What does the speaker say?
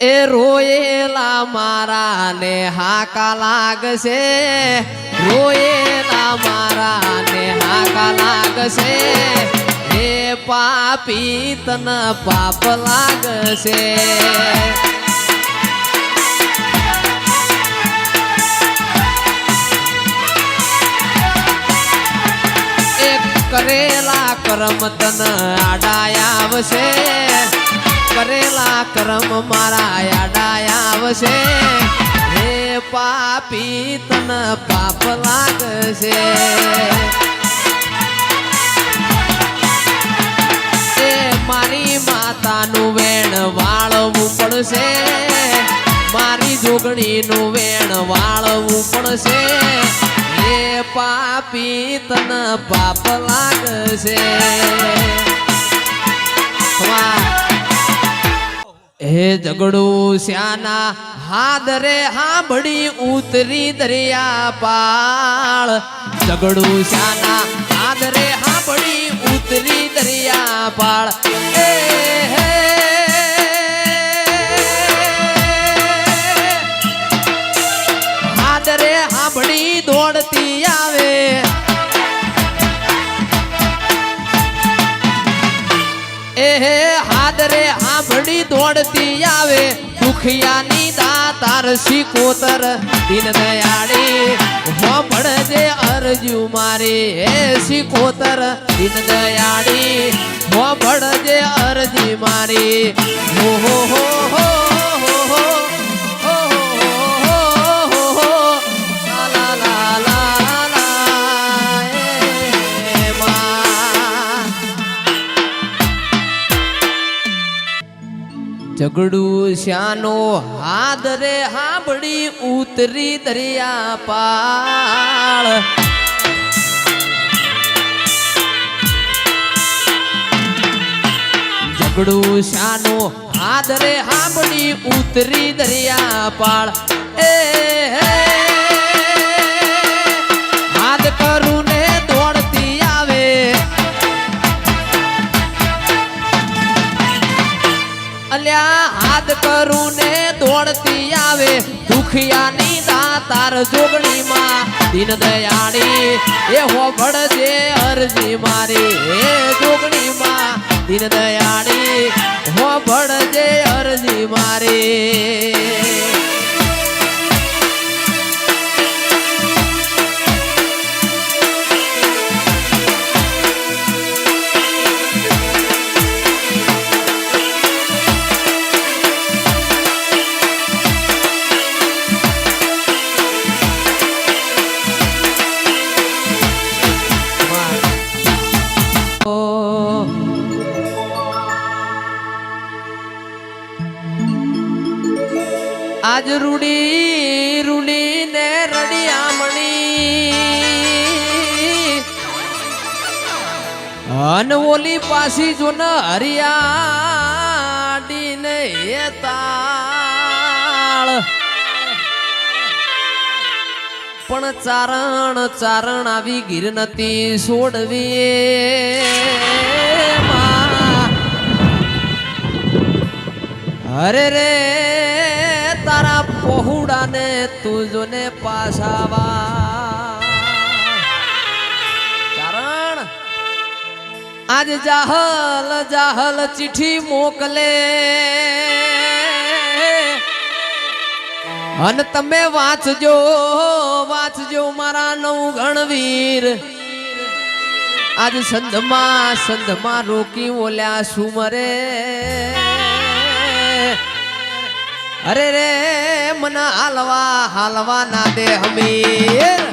એ રોયેલા મારા ને હાકા લાગશે. રોયેલા મારા ને હાકા લાગશે. હે પાપી તન પાપ લાગશે. કરેલા કરમ તન આડાયા આવશે. કરેલા કર્મ મારા યાડા આવશે. હે પાપી, તન પાપ લાગશે. મારી માતાનું વેણ વાળવું પડશે. મારી જોગણીનું વેણ વાળવું પડશે. એ પાપી, તન પાપ લાગશે. વાહ. હે ઝઘડું શ્યાના હાદરે હાંભળી ઉતરી દરિયા પાળ. ઝઘડું શ્યાના હાદરે હાંભળી ઉતરી દરિયા પાળ. એ હે. હાદરે હાંભળી દોડતી આવે. એ હાદરે આંભડી દોડતી આવે, દુખિયાની દાતાર શીકોતર દિન દયાળી. હોંભળજે અરજુ મારી, હે શીકોતર દિન દયાળી. હોંભળજે અરજી મારી. હો હો હો હો હો હો. ઝઘડું શ્યાનો હાદરે હાંભળી ઉતરી દરિયા પાળ ઝઘડું શ્યાનો હાદરે હાંભળી ઉતરી દરિયા પાળ અલ્યા હાથ કરું ને દોડતી આવે, દુખિયાની દાતાર જોગણીમાં. દિન દયાળી, એ હોભળજે અરજી મારી. હે જોગણીમાં, દિન દયાળી હોભળજે અરજી મારી. આજ રૂડી રૂડી ને રડિયામણી. અન ઓલી પાસી જો ન હરિયાડી ને તાળ. પણ ચારણ ચારણ આવી ગીર નથી છોડવી અરે રે. તારા પહોળાને તું જોને પાછાવા. કારણ આજ જાહલ જાહલ ચિઠ્ઠી મોકલે. અને તમે વાંચજો વાંચજો મારા નવ ગણવીર આજ સંધમાં સંધમાં રોકી ઓલ્યા સુમરે. અરે રે મન હાલવા હાલવા ના દે હમીર